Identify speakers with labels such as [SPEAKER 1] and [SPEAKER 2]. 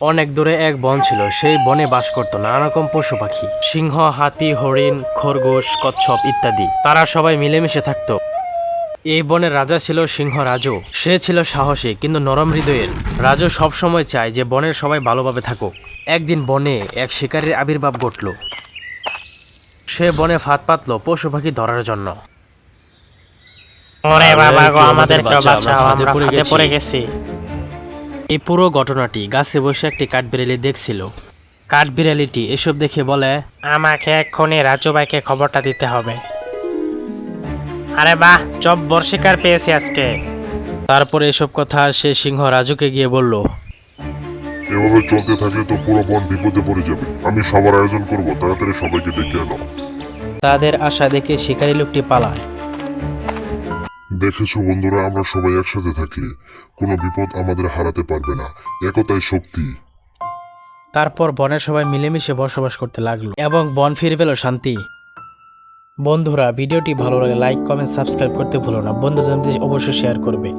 [SPEAKER 1] অনেক দূরে এক বন ছিল সেই বনে বাস করত নানা রকম পশু পাখি। সিংহ হাতি হরিণ খরগোশ কচ্ছপ ইত্যাদি। তারা সবাই মিলেমিশে থাকত। এই বনের রাজা ছিল সিংহ রাজু। সে ছিল সাহসী কিন্তু নরম হৃদয়ের। রাজু সবসময় চায় যে বনের সবাই ভালোভাবে থাকুক। একদিন বনে এক শিকারীর আবির্ভাব ঘটল। সে বনে ফাঁদ পাতলো পশু পাখি ধরার জন্য।
[SPEAKER 2] ওরে বাবা গো আমাদের
[SPEAKER 1] পড়ে গেছি। এই পুরো ঘটনাটি গাছে বসে একটি কাঠবিড়ালি দেখছিল। কাঠবিড়ালিটি এসব দেখে বলে
[SPEAKER 2] আমাকে এক্ষণে রাজু ভাইকে খবরটা দিতে হবে। আরে বাহ জব্বর শিকার পেয়েছি আজকে।
[SPEAKER 1] তারপরে এসব কথা সে সিংহ রাজুকে গিয়ে বলল
[SPEAKER 3] এভাবে চলতে থাকলে তো পুরো বন বিপদে পড়ে যাবে। আমি সবার আয়োজন করব তাড়াতাড়ি সবাইকে ডেকে আনো।
[SPEAKER 1] তাদের আশা দেখে শিকারী লোকটি পালায়।
[SPEAKER 3] দেখেছ বন্ধুরা, আমরা সবাই একসাথে থাকলে কোনো বিপদ আমাদের হারাতে পারবে না। একতাই শক্তি।
[SPEAKER 1] তারপর বনের সবাই মিলেমিশে বসবাস করতে লাগল এবং বন ফিরে পেল শান্তি। বন্ধুরা, ভিডিওটি ভালো লাগে, লাইক, কমেন্ট, সাবস্ক্রাইব করতে ভুলো না। বন্ধুদের অবশ্যই শেয়ার করবে।